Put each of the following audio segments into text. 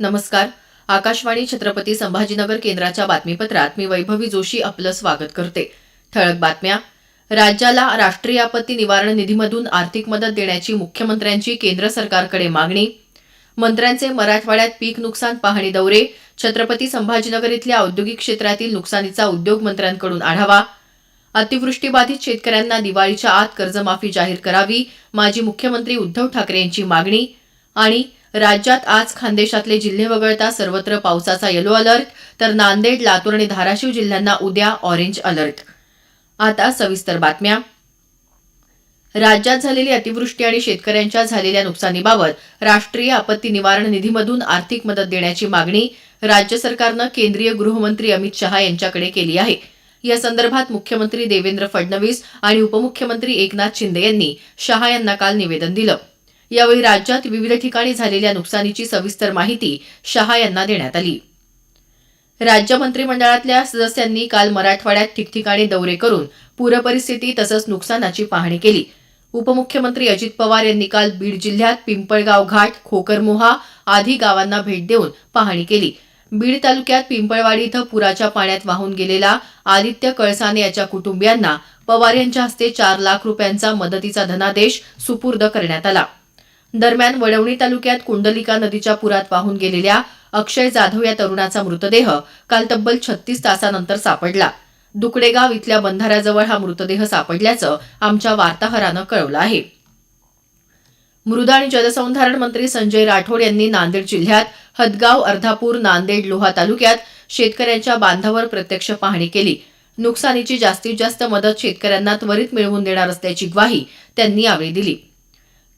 नमस्कार. आकाशवाणी छत्रपती संभाजीनगर केंद्राच्या बातमीपत्रात मी वैभवी जोशी आपलं स्वागत करते. ठळक बातम्या. राज्याला राष्ट्रीय आपत्ती निवारण निधीमधून आर्थिक मदत देण्याची मुख्यमंत्र्यांची केंद्र सरकारकडे मागणी. मंत्र्यांचे मराठवाड्यात पीक नुकसान पाहणी दौरे. छत्रपती संभाजीनगर इथल्या औद्योगिक क्षेत्रातील नुकसानीचा उद्योगमंत्र्यांकडून आढावा. अतिवृष्टीबाधित शेतकऱ्यांना दिवाळीच्या आत कर्जमाफी जाहीर करावी माजी मुख्यमंत्री उद्धव ठाकरे यांची मागणी. आणि राज्यात आज खानदेशातले जिल्हे वगळता सर्वत्र पावसाचा येलो अलर्ट तर नांदेड लातूर आणि धाराशिव जिल्ह्यांना उद्या ऑरेंज अलर्ट आता सविस्तर बातम्या. राज्यात झालेली अतिवृष्टी आणि शेतकऱ्यांच्या झालेल्या नुकसानीबाबत राष्ट्रीय आपत्ती निवारण निधीमधून आर्थिक मदत देण्याची मागणी राज्य सरकारनं केंद्रीय गृहमंत्री अमित शहा यांच्याकडे केली आहे. या संदर्भात मुख्यमंत्री देवेंद्र फडणवीस आणि उपमुख्यमंत्री एकनाथ शिंदे यांनी शहा यांना काल निवेदन दिलं. यावेळी राज्यात विविध ठिकाणी झालेल्या नुकसानीची सविस्तर माहिती शहा यांना देण्यात आली. राज्य मंत्रिमंडळातल्या सदस्यांनी काल मराठवाड्यात ठिकठिकाणी दौरे करून पूरपरिस्थिती तसंच नुकसानाची पाहणी केली. उपमुख्यमंत्री अजित पवार यांनी काल बीड जिल्ह्यात पिंपळगाव घाट खोकरमोहा आदी गावांना भेट देऊन पाहणी केली. बीड तालुक्यात पिंपळवाडी इथं पुराच्या पाण्यात वाहून गेलेला आदित्य कळसाने याच्या कुटुंबियांना पवार यांच्या हस्ते चार लाख रुपयांचा मदतीचा धनादेश सुपूर्द करण्यात आला. दरम्यान वडवणी तालुक्यात कुंडलिका नदीच्या पुरात वाहून गेलेल्या अक्षय जाधव या तरुणाचा मृतदेह काल तब्बल छत्तीस तासानंतर सापडला. दुकडेगाव इथल्या बंधाऱ्याजवळ हा मृतदेह सापडल्याचं आमच्या वार्ताहरानं कळवलं आहे. मृदा आणि जलसंधारण मंत्री संजय राठोड यांनी नांदेड जिल्ह्यात हदगाव अर्धापूर नांदेड लोहा तालुक्यात शेतकऱ्यांच्या बांधावर प्रत्यक्ष पाहणी केली. नुकसानीची जास्तीत जास्त मदत शेतकऱ्यांना त्वरित मिळवून देणार असल्याची ग्वाही त्यांनी यावेळी दिली.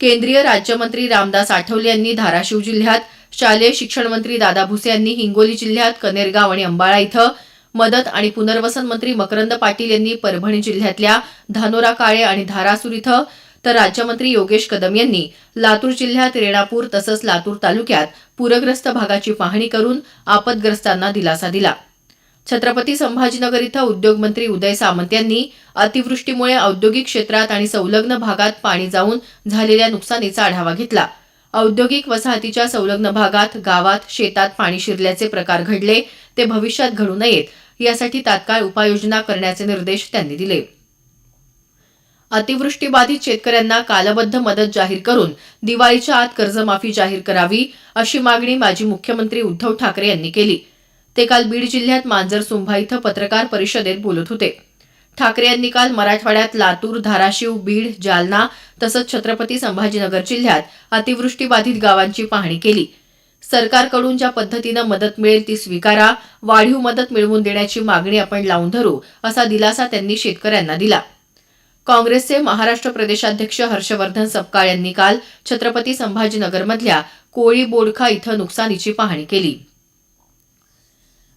केंद्रीय राज्यमंत्री रामदास आठवले यांनी धाराशिव जिल्ह्यात शालेय शिक्षण मंत्री दादा भुसे यांनी हिंगोली जिल्ह्यात कनेरगाव आणि अंबाळा इथं मदत आणि पुनर्वसन मंत्री मकरंद पाटील यांनी परभणी जिल्ह्यातल्या धानोरा काळे आणि धारासूर इथं तर राज्यमंत्री योगेश कदम यांनी लातूर जिल्ह्यात रेणापूर तसंच लातूर तालुक्यात पूरग्रस्त भागाची पाहणी करून आपदग्रस्तांना दिलासा दिला. छत्रपती संभाजीनगर इथं उद्योगमंत्री उदय सामंत यांनी अतिवृष्टीमुळे औद्योगिक क्षेत्रात आणि संलग्न भागात पाणी जाऊन झालेल्या नुकसानीचा आढावा घेतला. औद्योगिक वसाहतीच्या संलग्न भागात गावात शेतात पाणी शिरल्याचे प्रकार घडले ते भविष्यात घडू नयेत यासाठी तात्काळ उपाययोजना करण्याचे निर्देश त्यांनी दिले. अतिवृष्टीबाधित शेतकऱ्यांना कालबद्ध मदत जाहीर करून दिवाळीच्या आत कर्जमाफी जाहीर करावी अशी मागणी माजी मुख्यमंत्री उद्धव ठाकरे यांनी केली. ते काल बीड जिल्ह्यात मांजर सुंभा इथं पत्रकार परिषदेत बोलत होते. ठाकरे यांनी काल मराठवाड्यात लातूर धाराशिव बीड जालना तसंच छत्रपती संभाजीनगर जिल्ह्यात अतिवृष्टीबाधित गावांची पाहणी केली. सरकारकडून ज्या पद्धतीनं मदत मिळेल ती स्वीकारा वाढीव मदत मिळवून देण्याची मागणी आपण लावून धरू असा दिलासा त्यांनी शेतकऱ्यांना दिला. काँग्रेसचे महाराष्ट्र प्रदेशाध्यक्ष हर्षवर्धन सपकाळ यांनी काल छत्रपती संभाजीनगरमधल्या कोळी बोडखा इथं नुकसानीची पाहणी केली.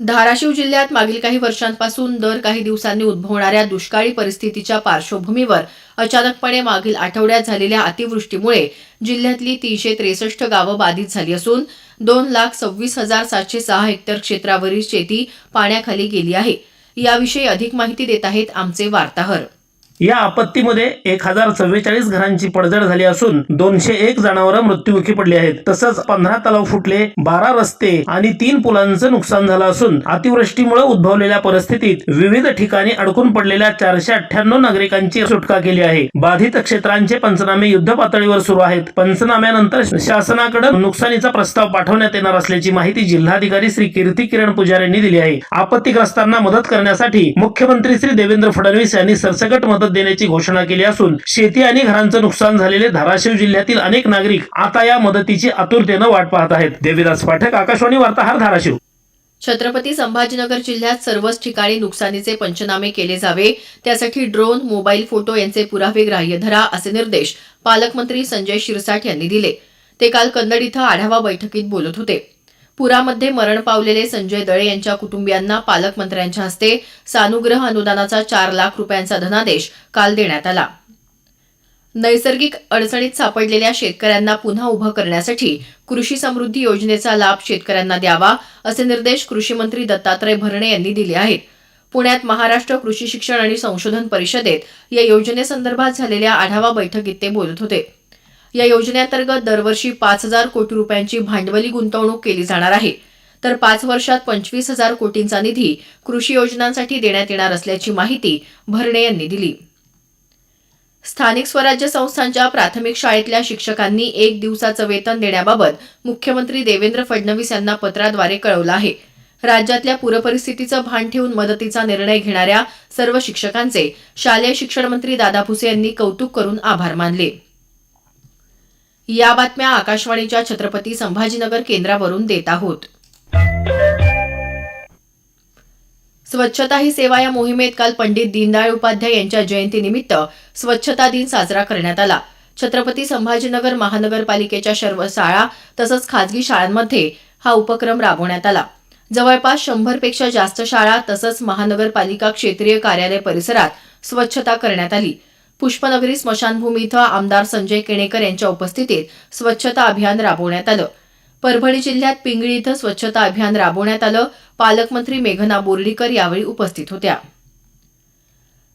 धाराशिव जिल्ह्यात मागील काही वर्षांपासून दर काही दिवसांनी उद्भवणाऱ्या दुष्काळी परिस्थितीच्या पार्श्वभूमीवर अचानकपणे मागील आठवड्यात झालेल्या अतिवृष्टीमुळे जिल्ह्यातली तीनशे त्रेसष्ट गावं बाधित झाली असून दोन लाख सव्वीस हजार सातशे सहा हेक्टर क्षेत्रावरील शेती पाण्याखाली गेली आहे. याविषयी अधिक माहिती देत आहेत आमचे वार्ताहर. या आपत्तीमध्ये एक हजार चव्वेचाळीस घरांची पडझड झाली असून दोनशे एक जनावर मृत्युमुखी पडली आहेत. तसंच पंधरा तलाव फुटले बारा रस्ते आणि तीन पुलांचं नुकसान झालं असून अतिवृष्टीमुळे उद्भवलेल्या परिस्थितीत विविध ठिकाणी अडकून पडलेल्या चारशे अठ्ठ्याण्णव नागरिकांची सुटका केली आहे. बाधित क्षेत्रांचे पंचनामे युद्ध पातळीवर सुरू आहेत. पंचनाम्यानंतर शासनाकडे नुकसानीचा प्रस्ताव पाठवण्यात येणार असल्याची माहिती जिल्हाधिकारी श्री कीर्ती किरण पुजारी यांनी दिली आहे. आपत्तीग्रस्तांना मदत करण्यासाठी मुख्यमंत्री श्री देवेंद्र फडणवीस यांनी सरसकट मदत देण्याची घोषणा केली असून शेती आणि घरांचं नुकसान झालेले धाराशिव जिल्ह्यातील अनेक नागरिक आता या मदतीची आतुरतेनं वाट पाहत आहेत. देवीदास पाठक आकाशवाणी वार्ताहर धाराशिव. छत्रपती संभाजीनगर जिल्ह्यात सर्वच ठिकाणी नुकसानीचे पंचनामे केले जावे. त्यासाठी ड्रोन मोबाईल फोटो यांचे पुरावे ग्राह्य धरा असे निर्देश पालकमंत्री संजय शिरसाट यांनी दिले. ते काल कन्नड इथं आढावा बैठकीत बोलत होते. पुरामध्ये मरण पावलेले संजय दळे यांच्या कुटुंबियांना पालकमंत्र्यांच्या हस्ते सानुग्रह अनुदानाचा चार लाख रुपयांचा धनादेश काल देण्यात आला. नैसर्गिक अडचणीत सापडलेल्या शेतकऱ्यांना पुन्हा उभं करण्यासाठी कृषी समृद्धी योजनेचा लाभ शेतकऱ्यांना द्यावा असे निर्देश कृषी मंत्री दत्तात्रय भरणे यांनी दिले आहेत. पुण्यात महाराष्ट्र कृषी शिक्षण आणि संशोधन परिषदेत या योजनेसंदर्भात झालेल्या आढावा बैठकीत ते बोलत होते. या योजनेअंतर्गत दरवर्षी पाच हजार कोटी रुपयांची भांडवली गुंतवणूक केली जाणार आहे. तर पाच वर्षात पंचवीस हजार कोटींचा निधी कृषी योजनांसाठी देण्यात येणार असल्याची माहिती भरणे यांनी दिली. स्थानिक स्वराज्य संस्थांच्या प्राथमिक शाळेतल्या शिक्षकांनी एक दिवसाचं वेतन देण्याबाबत मुख्यमंत्री देवेंद्र फडणवीस यांना पत्राद्वारे कळवलं आहे. राज्यातल्या पूरपरिस्थितीचं भान ठेवून मदतीचा निर्णय घेणाऱ्या सर्व शिक्षकांचे शालेय शिक्षण मंत्री दादा भुसे यांनी कौतुक करून आभार मानले. या बातम्या आकाशवाणीच्या छत्रपती संभाजीनगर केंद्रावरून देत आहोत. स्वच्छता ही सेवा या मोहिमेत काल पंडित दीनदयाळ उपाध्याय यांच्या जयंतीनिमित्त स्वच्छता दिन साजरा करण्यात आला. छत्रपती संभाजीनगर महानगरपालिकेच्या सर्व शाळा तसंच खाजगी शाळांमध्ये हा उपक्रम राबवण्यात आला. जवळपास शंभरपेक्षा जास्त शाळा तसंच महानगरपालिका क्षेत्रीय कार्यालय परिसरात स्वच्छता करण्यात आली. पुष्पनगरी स्मशानभूमी इथं आमदार संजय केणेकर यांच्या उपस्थितीत स्वच्छता अभियान राबवण्यात आलं. परभणी जिल्ह्यात पिंगळी इथं स्वच्छता अभियान राबवण्यात आलं. पालकमंत्री मेघना बोर्डीकर यावेळी उपस्थित होत्या.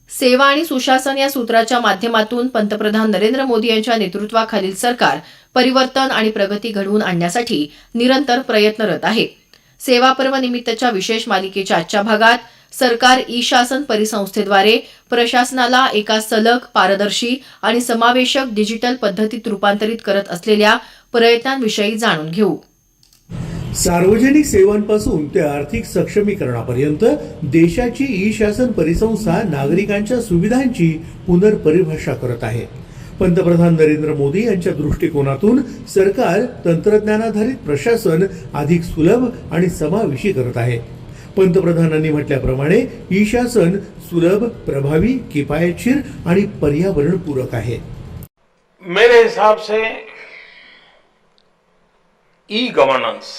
सेवा आणि सुशासन या सूत्राच्या माध्यमातून पंतप्रधान नरेंद्र मोदी यांच्या नेतृत्वाखालील सरकार परिवर्तन आणि प्रगती घडवून आणण्यासाठी निरंतर प्रयत्नरत आहे. सेवापर्व निमित्तच्या विशेष मालिकेच्या आजच्या भागात सरकार ई शासन परिसंस्थेद्वारे प्रशासनाला एका सलग पारदर्शी आणि समावेशक डिजिटल पद्धतीत रूपांतरित करत असलेल्या प्रयत्नांविषयी जाणून घेऊ. सार्वजनिक सेवांपासून ते आर्थिक सक्षमीकरणापर्यंत देशाची ई शासन परिसंस्था नागरिकांच्या सुविधांची पुनर्परिभाषा करत आहे. पंतप्रधान नरेंद्र मोदी यांच्या दृष्टिकोनातून सरकार तंत्रज्ञानाधारित प्रशासन अधिक सुलभ आणि समावेशी करत आहे. पंतप्रधानांनी म्हटल्याप्रमाणे ई शासन सुलभ प्रभावी किफायतशीर आणि पर्यावरणपूरक आहे. मेरे हिसाब से E governance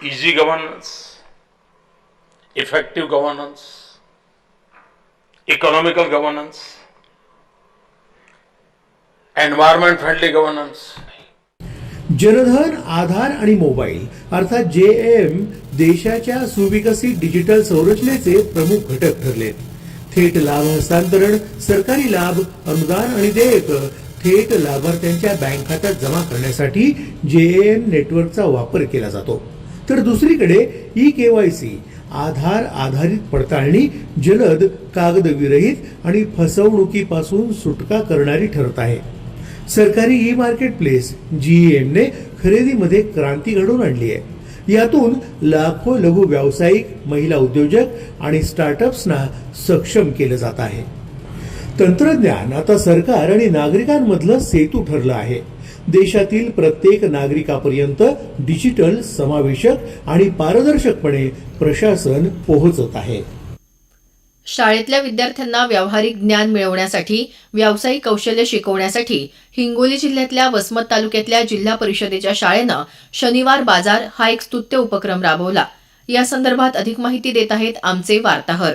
easy governance effective governance economical governance environment friendly governance Jandhan Aadhaar आणि मोबाईल अर्थात जे एम देशाच्या सुविकसित डिजिटल संरचनेचे प्रमुख घटक ठरलेत. थेट लाभ हस्तांतरण सरकारी लाभ अनुदान आणि देयक थेट लाभार्थ्यांच्या बँक खात्यात जमा करण्यासाठी जे एम नेटवर्कचा वापर केला जातो. तर दुसरीकडे ई केवायसी आधार आधारित पडताळणी जलद कागदविरहित आणि फसवणुकीपासून सुटका करणारी ठरत आहे. सरकारी ई मार्केट प्लेस जीईएमने खरेदीमध्ये क्रांती घडवून आणली आहे. यातून लाखो लघु व्यावसायिक महिला उद्योजक आणि स्टार्टअप्सना सक्षम केलं जात आहे. तंत्रज्ञान आता सरकार आणि नागरिकांमधलं सेतू ठरलं आहे. देशातील प्रत्येक नागरिकापर्यंत डिजिटल समावेशक आणि पारदर्शकपणे प्रशासन पोहोचत आहे. शाळेतल्या विद्यार्थ्यांना व्यावहारिक ज्ञान मिळवण्यासाठी व्यावसायिक कौशल्य शिकवण्यासाठी हिंगोली जिल्ह्यातल्या वसमत तालुक्यातल्या जिल्हा परिषदेच्या शाळेनं शनिवार बाजार हा एक स्तुत्य उपक्रम राबवला. या संदर्भात अधिक माहिती देत आहेत आमचे वार्ताहर.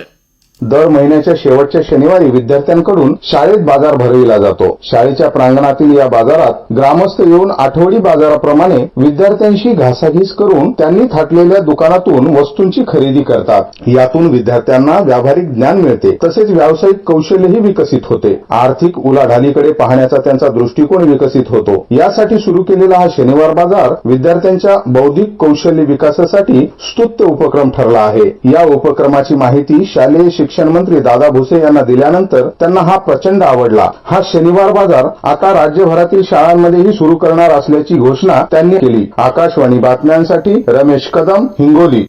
दर महिन्याच्या शेवटच्या शनिवारी विद्यार्थ्यांकडून शाळेत बाजार भरविला जातो. शाळेच्या प्रांगणातील या बाजारात ग्रामस्थ येऊन आठवडी बाजाराप्रमाणे विद्यार्थ्यांशी घासाघीस करून त्यांनी थाटलेल्या दुकानातून वस्तूंची खरेदी करतात. यातून विद्यार्थ्यांना व्यावहारिक ज्ञान मिळते. तसेच व्यावसायिक कौशल्यही विकसित होते. आर्थिक उलाढालीकडे पाहण्याचा त्यांचा दृष्टिकोन विकसित होतो. यासाठी सुरू केलेला हा शनिवार बाजार विद्यार्थ्यांच्या बौद्धिक कौशल्य विकासासाठी स्तुत्य उपक्रम ठरला आहे. या उपक्रमाची माहिती शालेय शिक्षण मंत्री दादा भुसे यांना दिल्यानंतर त्यांना हा प्रचंड आवडला. हा शनिवार बाजार आता राज्यभरातील शाळांमध्येही सुरू करणार असल्याची घोषणा त्यांनी केली. आकाशवाणी बातम्यांसाठी रमेश कदम हिंगोली.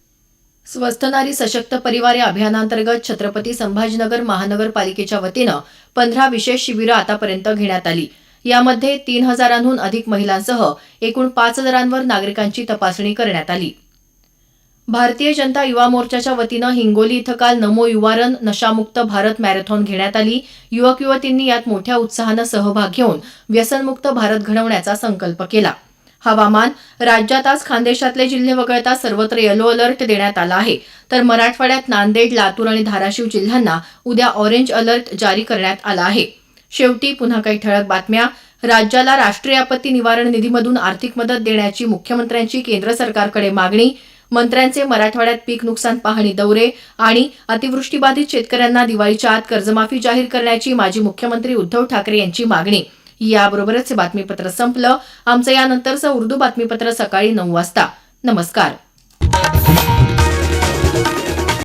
स्वस्थ नारी सशक्त परिवार या अभियानांतर्गत छत्रपती संभाजीनगर महानगरपालिकेच्या वतीनं पंधरा विशेष शिबिरं आतापर्यंत घेण्यात आली. यामध्ये तीन हजारांहून अधिक महिलांसह एकूण पाच हजारांवर नागरिकांची तपासणी करण्यात आली. भारतीय जनता युवा मोर्चाच्या वतीनं हिंगोली इथं काल नमो युवारन नशामुक्त भारत मॅरेथॉन घेण्यात आली. युवक युवतींनी यात मोठ्या उत्साहानं सहभाग घेऊन व्यसनमुक्त भारत घडवण्याचा संकल्प केला. हवामान राज्यात आज खानदेशातले जिल्हे वगळता सर्वत्र येलो अलर्ट देण्यात आला आहे. तर मराठवाड्यात नांदेड लातूर आणि धाराशिव जिल्ह्यांना उद्या ऑरेंज अलर्ट जारी करण्यात आला आहे. शेवटी पुन्हा काही ठळक बातम्या. राज्याला राष्ट्रीय आपत्ती निवारण निधीमधून आर्थिक मदत देण्याची मुख्यमंत्र्यांची केंद्र सरकारकडे मागणी. मंत्र्यांचे मराठवाड्यात पीक नुकसान पाहणी दौरे आणि अतिवृष्टीबाधित शेतकऱ्यांना दिवाळीच्या आत कर्जमाफी जाहीर करण्याची माजी मुख्यमंत्री उद्धव ठाकरे यांची मागणी. याबरोबरच हे बातमीपत्र संपलं. आमचं यानंतरचं उर्दू बातमीपत्र सकाळी नऊ वाजता. नमस्कार.